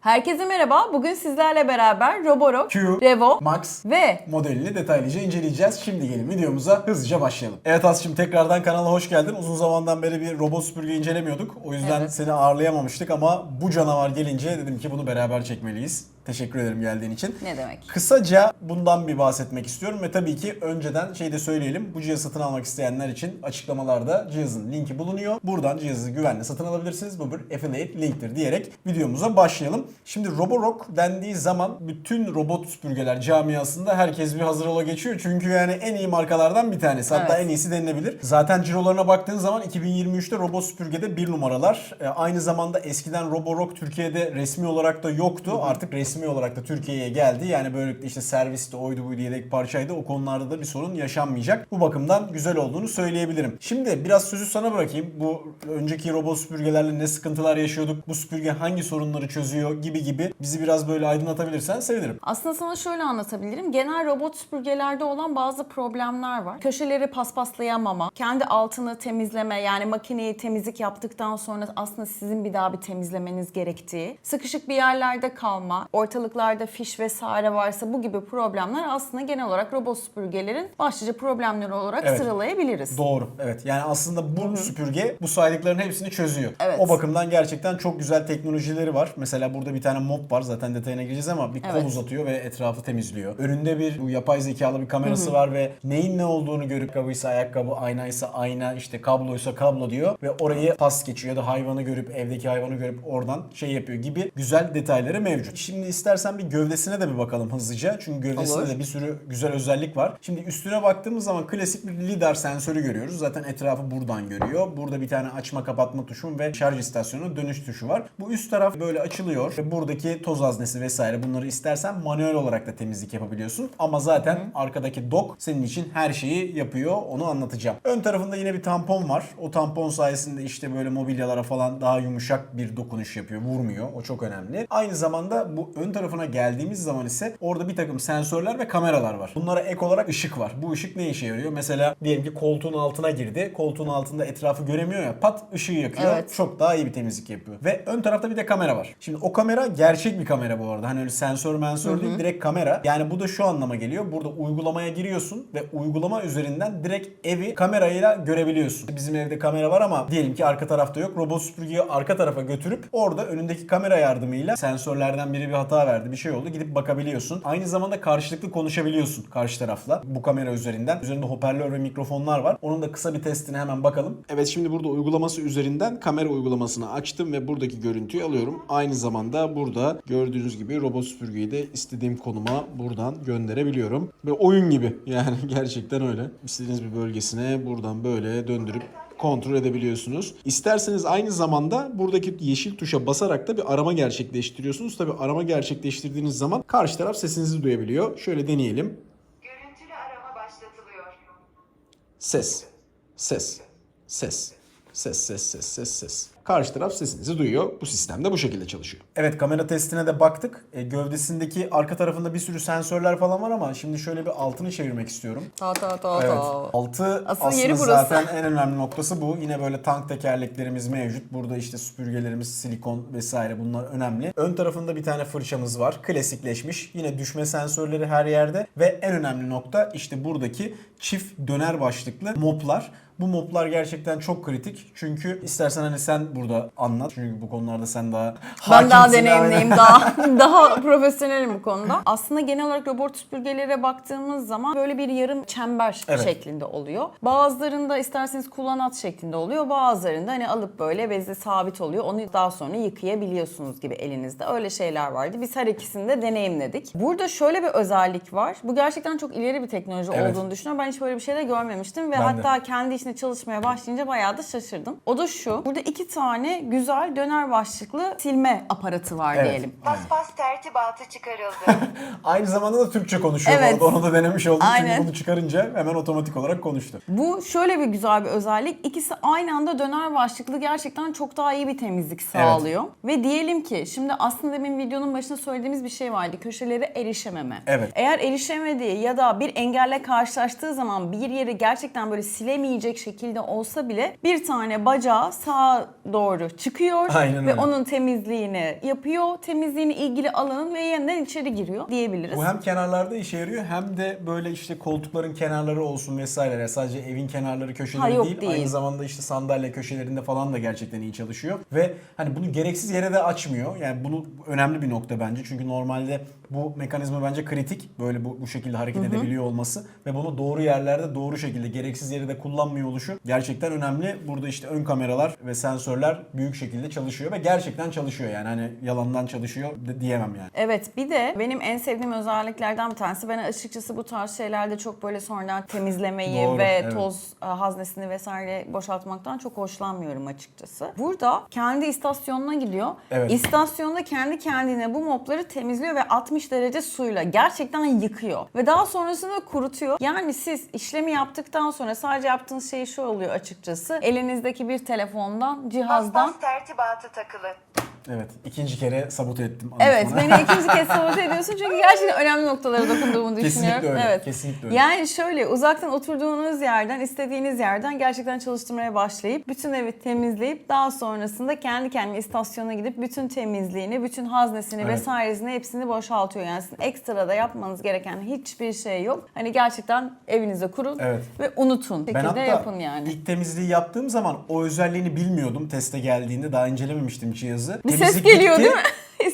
Herkese merhaba. Bugün sizlerle beraber Roborock, Q, Revo Max ve modelini detaylıca inceleyeceğiz. Şimdi gelin videomuza hızlıca başlayalım. Evet Aslı'cığım tekrardan kanala hoş geldin. Uzun zamandan beri bir robot süpürge incelemiyorduk. O yüzden Evet. seni ağırlayamamıştık ama bu canavar gelince dedim ki bunu beraber çekmeliyiz. Teşekkür ederim geldiğin için. ne demek? Kısaca bundan bir bahsetmek istiyorum ve tabii ki önceden şey de söyleyelim. Bu cihazı satın almak isteyenler için açıklamalarda cihazın linki bulunuyor. Buradan cihazı güvenle satın alabilirsiniz. Bu bir affiliate linktir diyerek videomuza başlayalım. Şimdi Roborock dendiği zaman bütün robot süpürgeler camiasında herkes bir hazır ola geçiyor. Çünkü yani en iyi markalardan bir tanesi. Hatta Evet. en iyisi denilebilir. Zaten cirolarına baktığın zaman 2023'te robot süpürgede bir numaralar. E, aynı zamanda eskiden Roborock Türkiye'de resmi olarak da yoktu. Artık resmi olarak da Türkiye'ye geldi. Yani böylelikle işte serviste oydu buydu yedek parçaydı. O konularda da bir sorun yaşanmayacak. Bu bakımdan güzel olduğunu söyleyebilirim. Şimdi biraz sözü sana bırakayım. Bu önceki robot süpürgelerle ne sıkıntılar yaşıyorduk? Bu süpürge hangi sorunları çözüyor gibi gibi bizi biraz böyle aydınlatabilirsen sevinirim. Aslında sana şöyle anlatabilirim. Genel robot süpürgelerde olan bazı problemler var. Köşeleri paspaslayamama, kendi altını temizleme yani makineyi temizlik yaptıktan sonra aslında sizin bir daha bir temizlemeniz gerektiği, sıkışık bir yerlerde kalma, ortalıklarda fiş vesaire varsa bu gibi problemler aslında genel olarak robot süpürgelerin başlıca problemleri olarak Evet. sıralayabiliriz. Doğru. Evet. Yani aslında bu süpürge bu saydıkların hepsini çözüyor. Evet. O bakımdan gerçekten çok güzel teknolojileri var. Mesela burada bir tane mop var. Zaten detayına gireceğiz ama bir Evet. kol uzatıyor ve etrafı temizliyor. Önünde bir bu yapay zekalı bir kamerası var ve neyin ne olduğunu görüp ayakkabıysa ayakkabı, aynaysa ayna, işte kabloysa kablo diyor ve orayı pas geçiyor ya da hayvanı görüp evdeki hayvanı görüp oradan şey yapıyor gibi güzel detayları mevcut. Şimdi istersen bir gövdesine de bir bakalım hızlıca. Çünkü gövdesinde Olur. de bir sürü güzel özellik var. Şimdi üstüne baktığımız zaman klasik bir lidar sensörü görüyoruz. Zaten etrafı buradan görüyor. Burada bir tane açma kapatma tuşu ve şarj istasyonu dönüş tuşu var. Bu üst taraf böyle açılıyor ve buradaki toz haznesi vesaire bunları istersen manuel olarak da temizlik yapabiliyorsun. Ama zaten arkadaki dock senin için her şeyi yapıyor. Onu anlatacağım. Ön tarafında yine bir tampon var. O tampon sayesinde işte böyle mobilyalara falan daha yumuşak bir dokunuş yapıyor. Vurmuyor. O çok önemli. Aynı zamanda bu ön tarafına geldiğimiz zaman ise orada bir takım sensörler ve kameralar var. Bunlara ek olarak ışık var. Bu ışık ne işe yarıyor? Mesela diyelim ki koltuğun altına girdi. Koltuğun altında etrafı göremiyor ya. Pat ışığı yakıyor. Evet. Çok daha iyi bir temizlik yapıyor. Ve ön tarafta bir de kamera var. Şimdi o kamera gerçek bir kamera bu arada. Hani öyle sensör mensör değil direkt kamera. Yani bu da şu anlama geliyor. Burada uygulamaya giriyorsun ve uygulama üzerinden direkt evi kamerayla görebiliyorsun. Bizim evde kamera var ama diyelim ki arka tarafta yok. Robot süpürgeyi arka tarafa götürüp orada önündeki kamera yardımıyla sensörlerden biri bir hata verdi bir şey oldu gidip bakabiliyorsun. Aynı zamanda karşılıklı konuşabiliyorsun karşı tarafla bu kamera üzerinden. Üzerinde hoparlör ve mikrofonlar var. Onun da kısa bir testine hemen bakalım. Evet şimdi burada uygulaması üzerinden kamera uygulamasını açtım ve buradaki görüntüyü alıyorum. Aynı zamanda burada gördüğünüz gibi robot süpürgeyi de istediğim konuma buradan gönderebiliyorum. Ve oyun gibi yani gerçekten öyle. İstediğiniz bir bölgesine buradan böyle döndürüp kontrol edebiliyorsunuz. İsterseniz aynı zamanda buradaki yeşil tuşa basarak da bir arama gerçekleştiriyorsunuz. Tabi arama gerçekleştirdiğiniz zaman karşı taraf sesinizi duyabiliyor. Şöyle deneyelim. Görüntülü arama başlatılıyor. Ses, ses, ses, ses, ses, ses, ses, ses. Karşı taraf sesinizi duyuyor. Bu sistem de bu şekilde çalışıyor. Evet kamera testine de baktık. E, gövdesindeki arka tarafında bir sürü sensörler falan var ama şimdi şöyle bir altını çevirmek istiyorum. Ta ta ta Evet. ta. Altı Asıl aslında yeri burası. zaten en önemli noktası bu. Yine böyle tank tekerleklerimiz mevcut. Burada işte süpürgelerimiz, silikon vesaire bunlar önemli. Ön tarafında bir tane fırçamız var. Klasikleşmiş. Yine düşme sensörleri her yerde. Ve en önemli nokta işte buradaki çift döner başlıklı moplar. Bu moplar gerçekten çok kritik. Çünkü istersen hani sen burada anlat. Çünkü bu konularda sen daha Ben daha hakimsin. deneyimliyim, daha daha profesyonelim bu konuda. Aslında genel olarak robot süpürgelere baktığımız zaman böyle bir yarım çember Evet. şeklinde oluyor. Bazılarında isterseniz kullanat şeklinde oluyor. Bazılarında hani alıp böyle beze sabit oluyor. Onu daha sonra yıkayabiliyorsunuz gibi elinizde. Öyle şeyler vardı. Biz her ikisini de deneyimledik. Burada şöyle bir özellik var. Bu gerçekten çok ileri bir teknoloji Evet. olduğunu düşünüyorum. Ben hiç böyle bir şey de görmemiştim ve Ben de. hatta kendi içinde çalışmaya başlayınca bayağı da şaşırdım. O da şu. Burada iki tane güzel döner başlıklı silme aparatı var Evet. diyelim. Paspas tertibatı çıkarıldı. Aynı zamanda da Türkçe konuşuyor. bu Evet. arada. Onu da denemiş oldum. Aynen. Çünkü bunu çıkarınca hemen otomatik olarak konuştu. Bu şöyle bir güzel bir özellik. İkisi aynı anda döner başlıklı gerçekten çok daha iyi bir temizlik sağlıyor. Ve diyelim ki şimdi aslında demin videonun başında söylediğimiz bir şey vardı. Köşelere erişememe. Evet. Eğer erişemediği ya da bir engelle karşılaştığı zaman bir yeri gerçekten böyle silemeyecek şekilde olsa bile bir tane bacağı sağ doğru çıkıyor Aynen ve öyle. onun temizliğini yapıyor. Temizliğini ilgili alanın ve yeniden içeri giriyor diyebiliriz. Bu hem kenarlarda işe yarıyor hem de böyle işte koltukların kenarları olsun vesaire. Sadece evin kenarları köşeleri Ha, yok değil, değil. Aynı zamanda işte sandalye köşelerinde falan da gerçekten iyi çalışıyor. Ve hani bunu gereksiz yere de açmıyor. Yani bunu önemli bir nokta bence. Çünkü normalde bu mekanizma bence kritik. Böyle bu, bu şekilde hareket edebiliyor olması. Ve bunu doğru yerlerde doğru şekilde gereksiz yere de kullanmıyor oluşu gerçekten önemli. Burada işte ön kameralar ve sensörler büyük şekilde çalışıyor ve gerçekten çalışıyor yani. Hani yalandan çalışıyor de diyemem yani. Evet bir de benim en sevdiğim özelliklerden bir tanesi ben açıkçası bu tarz şeylerde çok böyle sonradan temizlemeyi Doğru, ve evet. toz e, haznesini vesaire boşaltmaktan çok hoşlanmıyorum açıkçası. Burada kendi istasyonuna gidiyor. Evet. İstasyonda kendi kendine bu mopları temizliyor ve 60 derece suyla gerçekten yıkıyor. Ve daha sonrasında kurutuyor. Yani siz işlemi yaptıktan sonra sadece yaptığınız şey şu oluyor açıkçası. Elinizdeki bir telefondan, cihazdan Paspas tertibatı takılı. Evet. ikinci kere sabote ettim. Evet beni ikinci kez sabote ediyorsun çünkü gerçekten önemli noktalara dokunduğumu düşünüyorum. Kesinlikle öyle, Evet. kesinlikle öyle. Yani şöyle uzaktan oturduğunuz yerden istediğiniz yerden gerçekten çalıştırmaya başlayıp bütün evi temizleyip daha sonrasında kendi kendine istasyona gidip bütün temizliğini, bütün haznesini Evet. vesairesini hepsini boşaltıyor. Yani sizin ekstra da yapmanız gereken hiçbir şey yok. Hani gerçekten evinizde kurun Evet. ve unutun. Ben hatta yapın yani. ilk temizliği yaptığım zaman o özelliğini bilmiyordum teste geldiğinde. Daha incelememiştim cihazı. Bir ses Temizlik geliyor bitti. değil mi?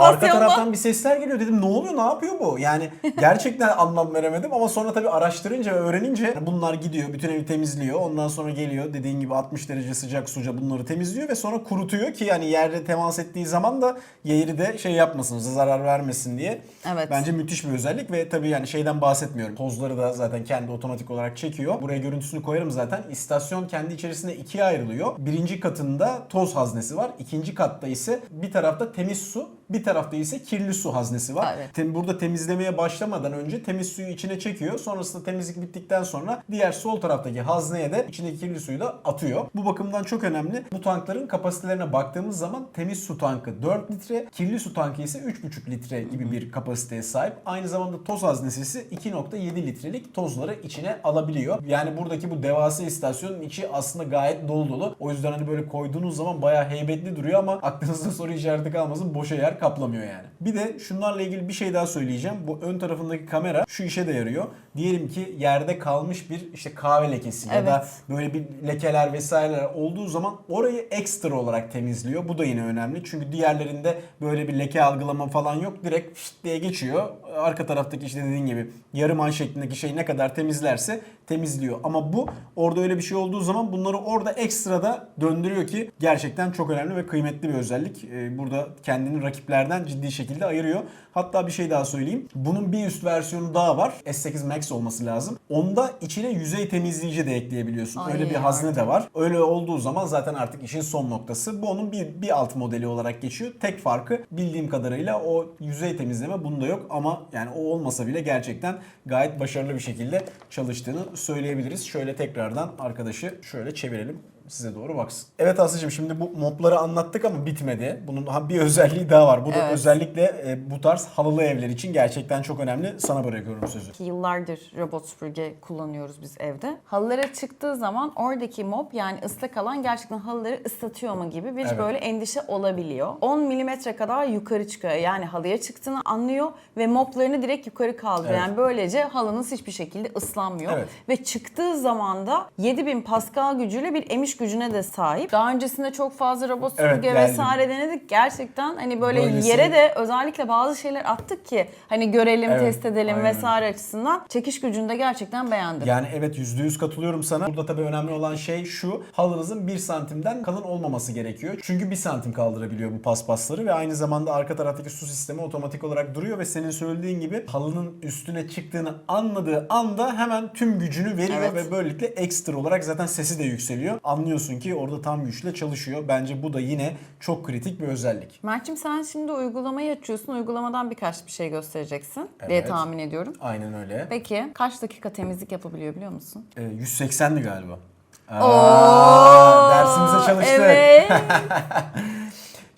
Arka İstasyonda. taraftan bir sesler geliyor dedim ne oluyor ne yapıyor bu? Yani gerçekten anlam veremedim ama sonra tabii araştırınca ve öğrenince bunlar gidiyor bütün evi temizliyor. Ondan sonra geliyor dediğin gibi 60 derece sıcak suca bunları temizliyor ve sonra kurutuyor ki yani yerde temas ettiği zaman da yeri de şey yapmasın zarar vermesin diye. Evet. Bence müthiş bir özellik ve tabii yani şeyden bahsetmiyorum. Tozları da zaten kendi otomatik olarak çekiyor. Buraya görüntüsünü koyarım zaten. İstasyon kendi içerisinde ikiye ayrılıyor. Birinci katında toz haznesi var. İkinci katta ise bir tarafta temiz su, bir tarafta ise kirli su haznesi var. Evet. Tem- Burada temizlemeye başlamadan önce temiz suyu içine çekiyor. Sonrasında temizlik bittikten sonra diğer sol taraftaki hazneye de içindeki kirli suyu da atıyor. Bu bakımdan çok önemli. Bu tankların kapasitelerine baktığımız zaman temiz su tankı 4 litre, kirli su tankı ise 3,5 litre gibi bir kapasiteye sahip. Aynı zamanda toz haznesi ise 2,7 litrelik tozları içine alabiliyor. Yani buradaki bu devasa istasyonun içi aslında gayet dolu dolu. O yüzden hani böyle koyduğunuz zaman bayağı heybetli duruyor ama aklınızda soru işareti kalmasın boşa yer kaplamıyor yani. Bir de şunlarla ilgili bir şey daha söyleyeceğim. Bu ön tarafındaki kamera şu işe de yarıyor. Diyelim ki yerde kalmış bir işte kahve lekesi ya da Evet. böyle bir lekeler vesaireler olduğu zaman orayı ekstra olarak temizliyor. Bu da yine önemli. Çünkü diğerlerinde böyle bir leke algılama falan yok. Direkt fışt diye geçiyor. Arka taraftaki işte dediğin gibi yarım ay şeklindeki şey ne kadar temizlerse temizliyor. Ama bu orada öyle bir şey olduğu zaman bunları orada ekstra da döndürüyor ki gerçekten çok önemli ve kıymetli bir özellik. Ee, Burada kendini rakiplerden ciddi şekilde ayırıyor. Hatta bir şey daha söyleyeyim. Bunun bir üst versiyonu daha var. S8 Max olması lazım. Onda içine yüzey temizleyici de ekleyebiliyorsun. Ay, Öyle bir hazne de var. Öyle olduğu zaman zaten artık işin son noktası. Bu onun bir, bir alt modeli olarak geçiyor. Tek farkı bildiğim kadarıyla o yüzey temizleme bunda yok ama yani o olmasa bile gerçekten gayet başarılı bir şekilde çalıştığını söyleyebiliriz. Şöyle tekrardan arkadaşı şöyle çevirelim size doğru baksın. Evet Aslı'cığım şimdi bu mopları anlattık ama bitmedi. Bunun bir özelliği daha var. Bu da Evet. özellikle e, bu tarz halılı evler için gerçekten çok önemli. Sana bırakıyorum sözü. ki yıllardır robot süpürge kullanıyoruz biz evde. Halılara çıktığı zaman oradaki mop yani ıslak alan gerçekten halıları ıslatıyor mu gibi bir Evet. böyle endişe olabiliyor. 10 milimetre kadar yukarı çıkıyor. Yani halıya çıktığını anlıyor ve moplarını direkt yukarı kaldırıyor. Evet. Yani böylece halınız hiçbir şekilde ıslanmıyor. Evet. Ve çıktığı zaman da 7000 Pascal gücüyle bir emiş gücüne de sahip. Daha öncesinde çok fazla robot Evet, süpürge geldim. vesaire denedik. Gerçekten hani böyle Böylesi- yere de özellikle bazı şeyler attık ki hani görelim, Evet, test edelim aynen vesaire açısından çekiş gücünü de gerçekten beğendim. Yani evet %100 katılıyorum sana. Burada tabii önemli olan şey şu. Halınızın 1 santimden kalın olmaması gerekiyor. Çünkü 1 santim kaldırabiliyor bu paspasları ve aynı zamanda arka taraftaki su sistemi otomatik olarak duruyor ve senin söylediğin gibi halının üstüne çıktığını anladığı anda hemen tüm gücünü veriyor Evet. ve böylelikle ekstra olarak zaten sesi de yükseliyor. Anlıyorsun ki orada tam güçle çalışıyor. Bence bu da yine çok kritik bir özellik. Mert'cim sen şimdi uygulamayı açıyorsun. Uygulamadan birkaç bir şey göstereceksin diye Evet. tahmin ediyorum. Aynen öyle. Peki kaç dakika temizlik yapabiliyor biliyor musun? Ee, 180'di galiba. Aa, dersimize çalıştık. Evet.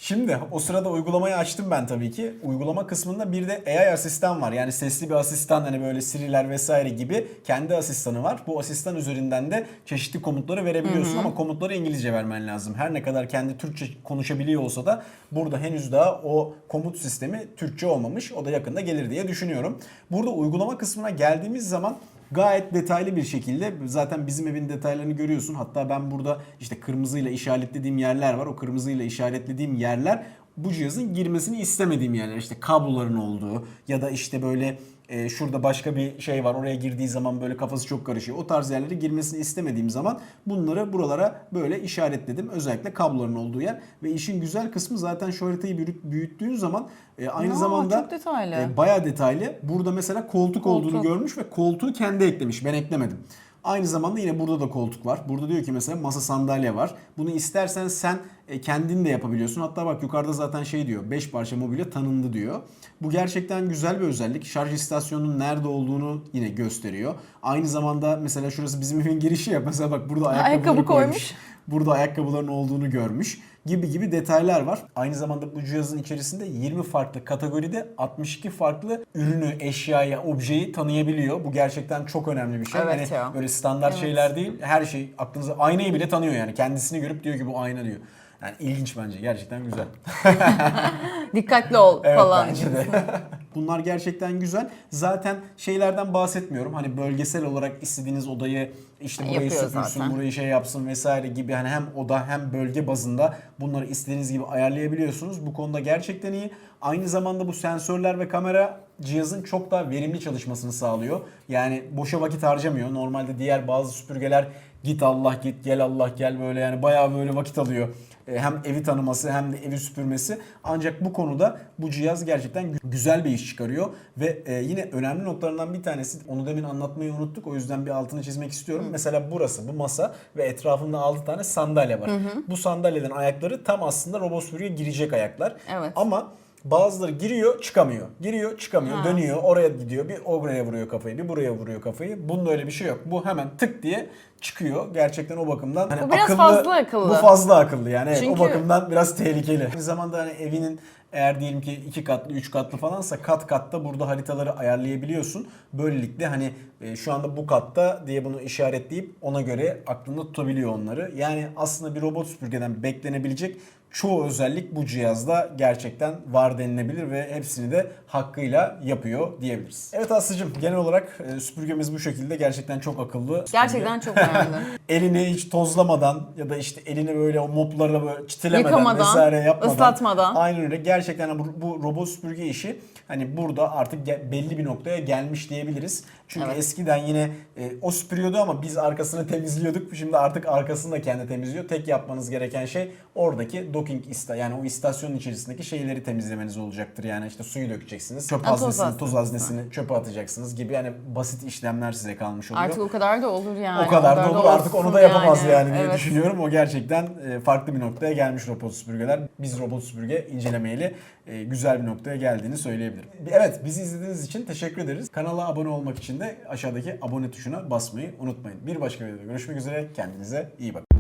Şimdi o sırada uygulamayı açtım ben tabii ki. Uygulama kısmında bir de AI asistan var. Yani sesli bir asistan hani böyle Siri'ler vesaire gibi kendi asistanı var. Bu asistan üzerinden de çeşitli komutları verebiliyorsun ama komutları İngilizce vermen lazım. Her ne kadar kendi Türkçe konuşabiliyor olsa da burada henüz daha o komut sistemi Türkçe olmamış. O da yakında gelir diye düşünüyorum. Burada uygulama kısmına geldiğimiz zaman gayet detaylı bir şekilde zaten bizim evin detaylarını görüyorsun. Hatta ben burada işte kırmızıyla işaretlediğim yerler var. O kırmızıyla işaretlediğim yerler bu cihazın girmesini istemediğim yerler. İşte kabloların olduğu ya da işte böyle e, şurada başka bir şey var. Oraya girdiği zaman böyle kafası çok karışıyor. O tarz yerlere girmesini istemediğim zaman bunları buralara böyle işaretledim. Özellikle kabloların olduğu yer. Ve işin güzel kısmı zaten şu haritayı büyüt- büyüttüğün zaman e, aynı Aa, zamanda çok detaylı. e, bayağı detaylı. Burada mesela koltuk, Koltuk. olduğunu görmüş ve koltuğu kendi eklemiş. Ben eklemedim. Aynı zamanda yine burada da koltuk var. Burada diyor ki mesela masa sandalye var. Bunu istersen sen e, kendin de yapabiliyorsun. Hatta bak yukarıda zaten şey diyor. 5 parça mobilya tanındı diyor. Bu gerçekten güzel bir özellik. Şarj istasyonunun nerede olduğunu yine gösteriyor. Aynı zamanda mesela şurası bizim evin girişi ya. Mesela bak burada Ayakkabı koymuş. koymuş. Burada ayakkabıların olduğunu görmüş gibi gibi detaylar var. Aynı zamanda bu cihazın içerisinde 20 farklı kategoride 62 farklı ürünü, eşyayı, objeyi tanıyabiliyor. Bu gerçekten çok önemli bir şey. Evet hani ya. böyle standart Evet. şeyler değil. Her şey aklınıza aynayı bile tanıyor yani. Kendisini görüp diyor ki bu ayna diyor. Yani ilginç bence. Gerçekten güzel. Dikkatli ol Evet falan. bence de. Bunlar gerçekten güzel. Zaten şeylerden bahsetmiyorum. Hani bölgesel olarak istediğiniz odayı işte burayı Yapıyor süpürsün, zaten. burayı şey yapsın vesaire gibi hani hem oda hem bölge bazında bunları istediğiniz gibi ayarlayabiliyorsunuz. Bu konuda gerçekten iyi. Aynı zamanda bu sensörler ve kamera cihazın çok daha verimli çalışmasını sağlıyor. Yani boşa vakit harcamıyor. Normalde diğer bazı süpürgeler git Allah git gel Allah gel böyle yani bayağı böyle vakit alıyor. E, Hem evi tanıması hem de evi süpürmesi. Ancak bu konuda bu cihaz gerçekten gü- güzel bir iş çıkarıyor. Ve e, yine önemli noktalarından bir tanesi onu demin anlatmayı unuttuk. O yüzden bir altını çizmek istiyorum. Mesela burası bu masa ve etrafında 6 tane sandalye var. Bu sandalyelerin ayakları tam aslında robot süpürgeye girecek ayaklar. Evet. Ama bazıları giriyor çıkamıyor. Giriyor çıkamıyor. Ha. Dönüyor oraya gidiyor. Bir oraya vuruyor kafayı bir buraya vuruyor kafayı. Bunda öyle bir şey yok. Bu hemen tık diye çıkıyor. Gerçekten o bakımdan hani Bu biraz fazla akıllı. Bu fazla akıllı yani. Evet, Çünkü- O bakımdan biraz tehlikeli. Aynı zamanda hani evinin eğer diyelim ki iki katlı, üç katlı falansa kat katta burada haritaları ayarlayabiliyorsun. Böylelikle hani e, şu anda bu katta diye bunu işaretleyip ona göre aklında tutabiliyor onları. Yani aslında bir robot süpürgeden beklenebilecek çoğu özellik bu cihazda gerçekten var denilebilir ve hepsini de hakkıyla yapıyor diyebiliriz. Evet Aslı'cığım genel olarak e, süpürgemiz bu şekilde gerçekten çok akıllı. süpürge. Gerçekten çok beğendim. elini hiç tozlamadan ya da işte elini böyle o moplarla böyle çitilemeden Yıkamadan, vesaire yapmadan. ıslatmadan. Aynen öyle. Gerçekten bu, bu robot süpürge işi hani burada artık belli bir noktaya gelmiş diyebiliriz. Çünkü Evet. eskiden yine e, o süpürüyordu ama biz arkasını temizliyorduk. Şimdi artık arkasını da kendi temizliyor. Tek yapmanız gereken şey oradaki docking ista yani o istasyonun içerisindeki şeyleri temizlemeniz olacaktır. Yani işte suyu dökeceksiniz. Çöp Ha, toz haznesini, haznesi. toz haznesini çöpe atacaksınız gibi yani basit işlemler size kalmış oluyor. Artık o kadar da olur yani. O kadar da olur artık onu da yapamaz yani, diye Evet. düşünüyorum. O gerçekten e, farklı bir noktaya gelmiş robot süpürgeler. Biz robot süpürge incelemeyeli e, güzel bir noktaya geldiğini söyleyebilirim. Evet bizi izlediğiniz için teşekkür ederiz. Kanala abone olmak için de aşağıdaki abone tuşuna basmayı unutmayın. Bir başka videoda görüşmek üzere. Kendinize iyi bakın.